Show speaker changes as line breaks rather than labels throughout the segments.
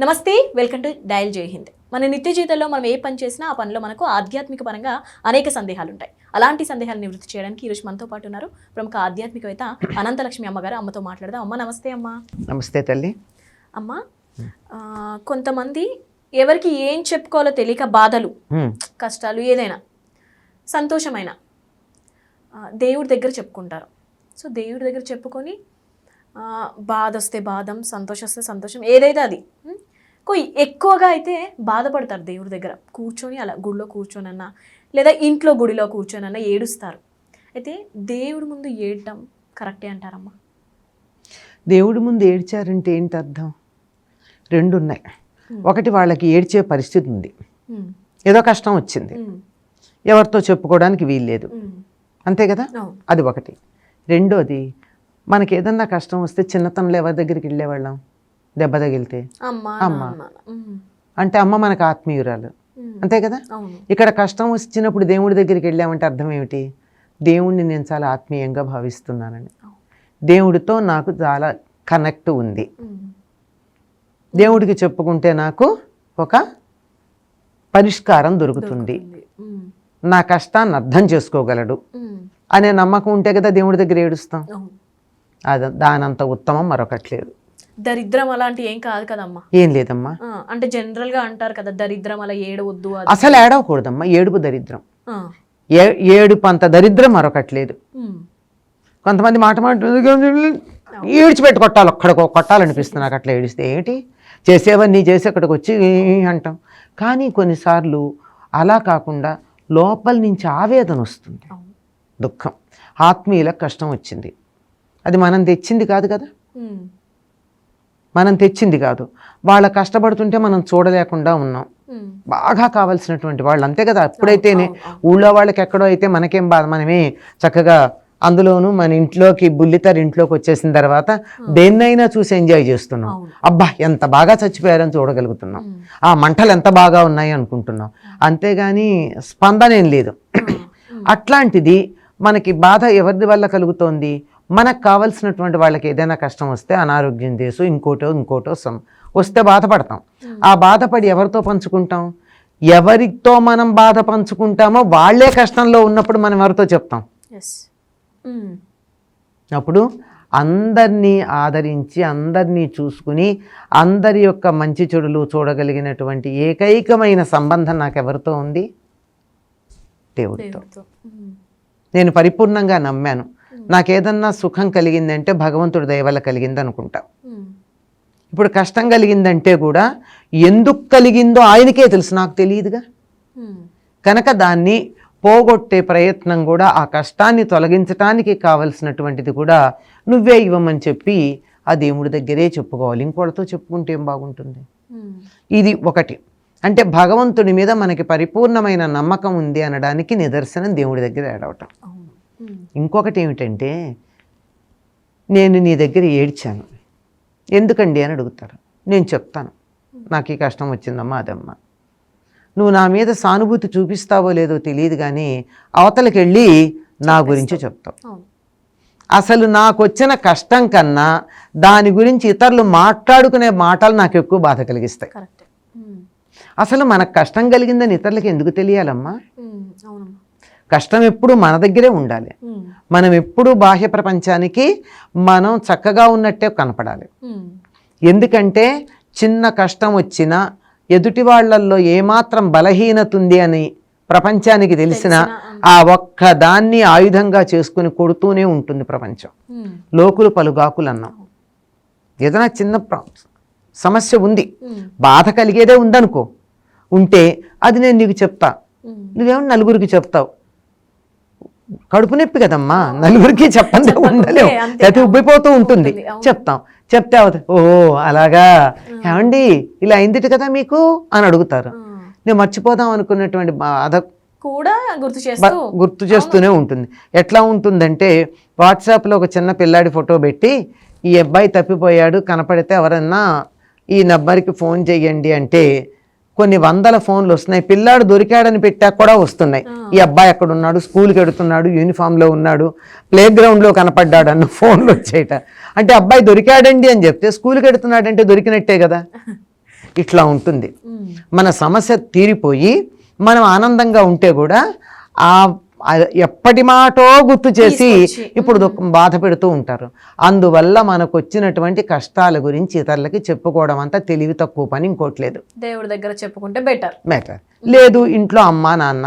నమస్తే welcome to dial జై హింద్. మన నిత్య జీవితంలో మనం ఏ పని చేసినా ఆ పనిలో మనకు ఆధ్యాత్మిక పరంగా అనేక సందేహాలు ఉంటాయి అలాంటి సందేహాలు నివృత్తి చేయడానికి ఈరోజు మనతో పాటు ఉన్నారు ప్రముఖ ఆధ్యాత్మికవేత్త అనంతలక్ష్మి అమ్మగారు. అమ్మతో మాట్లాడదాం. అమ్మ నమస్తే అమ్మ.
నమస్తే తల్లి.
అమ్మ కొంతమంది ఎవరికి ఏం చెప్పుకోవాలో తెలియక బాధలు. కష్టాలు ఏదైనా సంతోషమైన దేవుడి దగ్గర చెప్పుకుంటారు. సో దేవుడి దగ్గర చెప్పుకొని బాధ వస్తే బాధం సంతోషం వస్తే సంతోషం ఏదైతే అది ఎక్కువగా అయితే బాధపడతారు దేవుడి దగ్గర. కూర్చొని అలా గుడిలో కూర్చొనన్నా లేదా ఇంట్లో గుడిలో కూర్చొనన్నా ఏడుస్తారు. అయితే దేవుడి ముందు ఏడటం కరెక్టే అంటారమ్మా?
దేవుడి ముందు ఏడ్చారంటే ఏంటి అర్థం? రెండు ఉన్నాయి ఒకటి వాళ్ళకి ఏడ్చే పరిస్థితి ఉంది. ఏదో కష్టం వచ్చింది. ఎవరితో చెప్పుకోవడానికి వీల్లేదు. అంతే కదా? అది ఒకటి. రెండోది మనకి ఏదన్నా కష్టం వస్తే చిన్నతనంలో ఎవరి దగ్గరికి వెళ్ళేవాళ్ళం? దెబ్బ తగిలితే?
అమ్మా.
అంటే అమ్మ మనకు ఆత్మీయురాలు. అంతే కదా? ఇక్కడ కష్టం వచ్చినప్పుడు దేవుడి దగ్గరికి వెళ్ళామంటే అర్థం ఏమిటి? దేవుణ్ణి నేను చాలా ఆత్మీయంగా భావిస్తున్నానని. దేవుడితో నాకు చాలా కనెక్ట్ ఉంది. దేవుడికి చెప్పుకుంటే నాకు ఒక పరిష్కారం దొరుకుతుంది. నా కష్టాన్ని అర్థం చేసుకోగలడు. అనే నమ్మకం ఉంటే కదా దేవుడి దగ్గర ఏడుస్తాం? అది దానంత ఉత్తమం మరొకటి లేదు.
దరిద్రం అలాంటి ఏం కాదు కదమ్మా.
ఏం లేదమ్మా.
అంటే జనరల్గా అంటారు కదా దరిద్రం అలా ఏడవద్దు
అసలు ఏడవకూడదమ్మా ఏడుపు దరిద్రం. ఏడుపు అంత దరిద్రం మరొకటి లేదు. కొంతమంది మాట మాట ఈడ్చిపెట్టి కొట్టాలి ఒక్కడికో కొట్టాలనిపిస్తుంది నాకు అట్లా ఏడిస్తే. ఏంటి? చేసేవన్నీ చేసి అక్కడికి వచ్చి అంటాం. కానీ కొన్నిసార్లు అలా కాకుండా లోపల నుంచి ఆవేదన వస్తుంది. దుఃఖం ఆత్మీయులకు కష్టం వచ్చింది. అది మనం తెచ్చింది కాదు కదా? మనం తెచ్చింది కాదు. వాళ్ళ కష్టపడుతుంటే మనం చూడలేకుండా ఉన్నాం. బాగా కావాల్సినటువంటి వాళ్ళు అంతే కదా. అప్పుడైతేనే ఊళ్ళో వాళ్ళకి ఎక్కడో అయితే మనకేం బాధ. మనమే చక్కగా అందులోనూ మన ఇంట్లోకి బుల్లితర్ ఇంట్లోకి వచ్చేసిన తర్వాత దేన్నైనా చూసి ఎంజాయ్ చేస్తున్నాం. అబ్బా ఎంత బాగా చచ్చిపోయారని చూడగలుగుతున్నాం. ఆ మంటలు ఎంత బాగా ఉన్నాయి అనుకుంటున్నాం. అంతేగాని స్పందన ఏం లేదు అట్లాంటిది మనకి బాధ ఎవరి వల్ల కలుగుతోంది? మనకు కావలసినటువంటి వాళ్ళకి ఏదైనా కష్టం వస్తే అనారోగ్యం చేసు ఇంకోటో ఇంకోటో సం వస్తే బాధపడతాం. ఆ బాధపడి ఎవరితో పంచుకుంటాం? ఎవరితో మనం బాధ పంచుకుంటామో వాళ్ళే కష్టంలో ఉన్నప్పుడు మనం ఎవరితో చెప్తాం? అప్పుడు అందరినీ ఆదరించి అందరినీ చూసుకుని అందరి యొక్క మంచి చెడులు చూడగలిగినటువంటి ఏకైకమైన సంబంధం నాకు ఎవరితో ఉంది? దేవుడితో. నేను పరిపూర్ణంగా నమ్మాను. నాకేదన్నా సుఖం కలిగిందంటే భగవంతుడి దయ వల్ల కలిగింది అనుకుంటా ఇప్పుడు కష్టం కలిగిందంటే కూడా ఎందుకు కలిగిందో ఆయనకే తెలుసు నాకు తెలియదుగా. కనుక దాన్ని పోగొట్టే ప్రయత్నం కూడా ఆ కష్టాన్ని తొలగించటానికి కావలసినటువంటిది కూడా నువ్వే ఇవ్వమని చెప్పి ఆ దేవుడి దగ్గరే చెప్పుకోవాలి. ఇంకోళ్ళతో చెప్పుకుంటే ఏం బాగుంటుంది? ఇది ఒకటి. అంటే భగవంతుడి మీద మనకి పరిపూర్ణమైన నమ్మకం ఉంది అనడానికి నిదర్శనం దేవుడి దగ్గర ఏడవటం ఇంకొకటి ఏమిటంటే నేను నీ దగ్గర ఏడ్చాను. ఎందుకండి అని అడుగుతారు నేను చెప్తాను. నాకు ఈ కష్టం వచ్చిందమ్మా అదమ్మా. నువ్వు నా మీద సానుభూతి చూపిస్తావో లేదో తెలియదు కానీ అవతలకి వెళ్ళి నా గురించి చెప్తావు. అసలు నాకు వచ్చిన కష్టం కన్నా దాని గురించి ఇతరులు మాట్లాడుకునే మాటలు నాకు ఎక్కువ బాధ కలిగిస్తాయి. అసలు మనకు కష్టం కలిగిందని ఇతరులకి ఎందుకు తెలియాలమ్మా? కష్టం ఎప్పుడు మన దగ్గరే ఉండాలి. మనం ఎప్పుడూ బాహ్య ప్రపంచానికి మనం చక్కగా ఉన్నట్టే కనపడాలి. ఎందుకంటే చిన్న కష్టం వచ్చినా ఎదుటి వాళ్ళల్లో ఏమాత్రం బలహీనత ఉంది అని ప్రపంచానికి తెలిసిన ఆ ఒక్క దాన్ని ఆయుధంగా చేసుకుని కొడుతూనే ఉంటుంది ప్రపంచం. లోకులు పలుగాకులు అన్నాం ఏదైనా చిన్న ప్ర- సమస్య ఉంది. బాధ కలిగేదే ఉందనుకో ఉంటే అది నేను నీకు చెప్తా. నువ్వేమో నలుగురికి చెప్తావు. కడుపు నొప్పి కదమ్మా. నలుగురికి చెప్పండి ఉండలేవు.
అంతే.
అయితే ఉబ్బిపోతూ ఉంటుంది. చెప్తాం. చెప్తే ఓహో అలాగా? ఏమండి ఇలా అయిందిట కదా మీకు? అని అడుగుతారు. నేను మర్చిపోదాం అనుకున్నటువంటి బాధ
కూడా గుర్తు చేస్తూ
గుర్తు చేస్తూనే ఉంటుంది. ఎట్లా ఉంటుందంటే వాట్సాప్లో ఒక చిన్న పిల్లాడి ఫోటో పెట్టి ఈ అబ్బాయి తప్పిపోయాడు కనపడితే ఎవరన్నా ఈ నెంబర్కి ఫోన్ చేయండి అంటే కొన్ని వందల ఫోన్లు వస్తున్నాయి. పిల్లాడు దొరికాడని పెట్టాక కూడా వస్తున్నాయి. ఈ అబ్బాయి ఎక్కడ ఉన్నాడు స్కూల్కి వెడుతున్నాడు యూనిఫామ్లో ఉన్నాడు ప్లే గ్రౌండ్లో కనపడ్డాడు అన్న ఫోన్లు వచ్చేట. అంటే అబ్బాయి దొరికాడండి అని చెప్తే స్కూల్కి వెడుతున్నాడంటే దొరికినట్టే కదా. ఇట్లా ఉంటుంది. మన సమస్య తీరిపోయి మనం ఆనందంగా ఉంటే కూడా ఆ ఎప్పటి మాటో గుర్తు చేసి ఇప్పుడు దుఃఖం బాధ పెడుతూ ఉంటారు. అందువల్ల మనకు వచ్చినటువంటి కష్టాల గురించి ఇతరులకి చెప్పుకోవడం అంతా తెలివి తక్కువ పని ఇంకోట్లేదు
దేవుడి దగ్గర చెప్పుకుంటే బెటర్
మ్యాటర్ లేదు ఇంట్లో అమ్మ నాన్న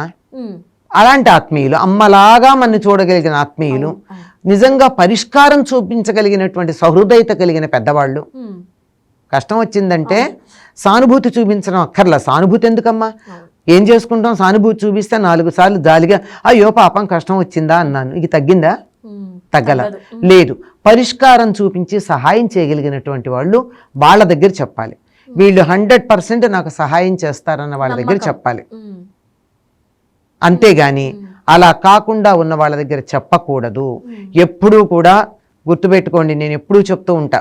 అలాంటి ఆత్మీయులు అమ్మలాగా మన చూడగలిగిన ఆత్మీయులు నిజంగా పరిష్కారం చూపించగలిగినటువంటి సహృదయత కలిగిన పెద్దవాళ్ళు. కష్టం వచ్చిందంటే సానుభూతి చూపించడం అక్కర్లా. సానుభూతి ఎందుకమ్మా? ఏం చేసుకుంటాం? సానుభూతి చూపిస్తే నాలుగు సార్లు జాలిగా అయ్యో పాపం కష్టం వచ్చిందా? అన్నాను. ఇది తగ్గిందా? తగ్గల. లేదు. పరిష్కారం చూపించి సహాయం చేయగలిగినటువంటి వాళ్ళు వాళ్ళ దగ్గర చెప్పాలి. వీళ్ళు హండ్రెడ్ పర్సెంట్ నాకు సహాయం చేస్తారన్న వాళ్ళ దగ్గర చెప్పాలి. అంతేగాని అలా కాకుండా ఉన్న వాళ్ళ దగ్గర చెప్పకూడదు. ఎప్పుడూ కూడా గుర్తుపెట్టుకోండి నేను ఎప్పుడూ చెప్తూ ఉంటా.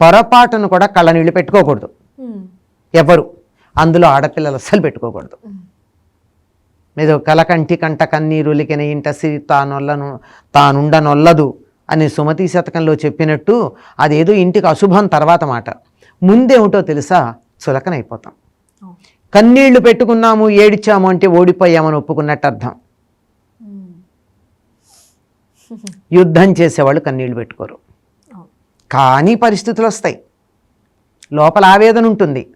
పొరపాటును కూడా కళ్ళనీళ్ళు పెట్టుకోకూడదు. ఎవరు? అందులో ఆడపిల్లలు అస్సలు పెట్టుకోకూడదు. ఏదో కలకంటి కంట కన్నీరులికిన ఇంట సిరి తానొల్లను తానుండనొల్లదు అని సుమతి శతకంలో చెప్పినట్టు అదేదో ఇంటికి అశుభం తర్వాత మాట. ముందేమిటో తెలుసా? చులకనైపోతాం. కన్నీళ్ళు పెట్టుకున్నాము ఏడిచాము అంటే ఓడిపోయామని ఒప్పుకున్నట్టు అర్థం. యుద్ధం చేసేవాళ్ళు కన్నీళ్ళు పెట్టుకోరు. కానీ పరిస్థితులు వస్తాయి లోపల ఆవేదన ఉంటుంది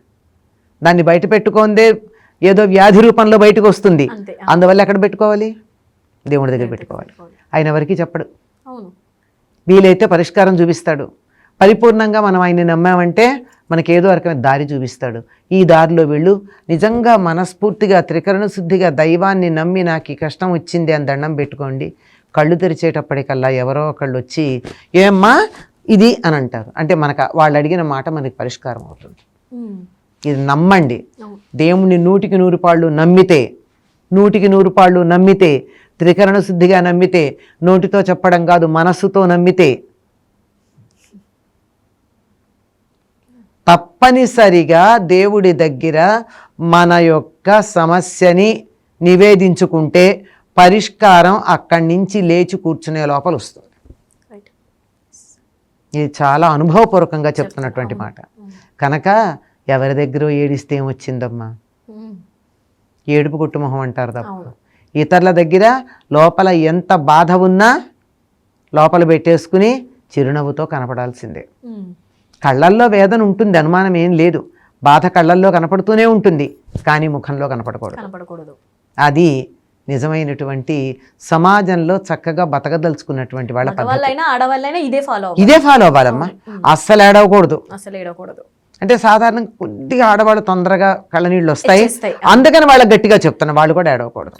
దాన్ని బయట పెట్టుకుందే ఏదో వ్యాధి రూపంలో బయటకు వస్తుంది. అందువల్ల ఎక్కడ పెట్టుకోవాలి? దేవుడి దగ్గర పెట్టుకోవాలి. ఆయన ఎవరికి చెప్పడు. వీలైతే పరిష్కారం చూపిస్తాడు. పరిపూర్ణంగా మనం ఆయన్ని నమ్మామంటే మనకి ఏదో రకమైన దారి చూపిస్తాడు. ఈ దారిలో వీళ్ళు. నిజంగా మనస్ఫూర్తిగా త్రికరణ శుద్ధిగా దైవాన్ని నమ్మి నాకు ఈ కష్టం వచ్చింది అని దండం పెట్టుకోండి. కళ్ళు తెరిచేటప్పటికల్లా ఎవరో ఒకళ్ళు వచ్చి ఏమ్మా ఇది అని అంటారు. అంటే మనకు వాళ్ళు అడిగిన మాట మనకి పరిష్కారం అవుతుంది. ఇది నమ్మండి. దేవుని నూటికి నూరు పాళ్ళు నమ్మితే నూటికి నూరు పాళ్ళు నమ్మితే త్రికరణ శుద్ధిగా నమ్మితే నోటితో చెప్పడం కాదు మనస్సుతో నమ్మితే తప్పనిసరిగా దేవుడి దగ్గర మన యొక్క సమస్యని నివేదించుకుంటే పరిష్కారం అక్కడి నుంచి లేచి కూర్చునే లోపల వస్తుంది. ఇది చాలా అనుభవపూర్వకంగా చెప్తున్నటువంటి మాట. కనుక ఎవరి దగ్గర ఏడిస్తే ఏమొచ్చిందమ్మా? ఏడుపు కుటుంబం అంటారు తప్ప. ఇతరుల దగ్గర లోపల ఎంత బాధ ఉన్నా లోపల పెట్టేసుకుని చిరునవ్వుతో కనపడాల్సిందే. కళ్ళల్లో వేదన ఉంటుంది అనుమానం ఏం లేదు. బాధ కళ్ళల్లో కనపడుతూనే ఉంటుంది కానీ ముఖంలో కనపడకూడదు.
కనపడకూడదు.
అది నిజమైనటువంటి సమాజంలో చక్కగా బతకదలుచుకున్నటువంటి వాళ్ళ
ఇదే ఫాలో
ఇదే ఫాలో అవ్వాలమ్మా. అస్సలు ఏడవకూడదు
అసలు ఏడకూడదు
అంటే సాధారణంగా కొద్దిగా ఆడవాళ్ళు తొందరగా కళ్ళనీళ్ళు వస్తాయి. అందుకని వాళ్ళకి గట్టిగా చెప్తున్నా వాళ్ళు కూడా ఏడవకూడదు.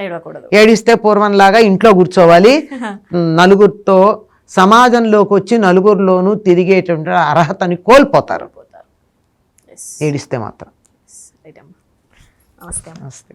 ఏడిస్తే పూర్వంలాగా ఇంట్లో కూర్చోవాలి. నలుగురితో సమాజంలోకి వచ్చి నలుగురిలోనూ తిరిగేటువంటి అర్హతని కోల్పోతారు. ఏడిస్తే మాత్రం.
నమస్తే
నమస్తే.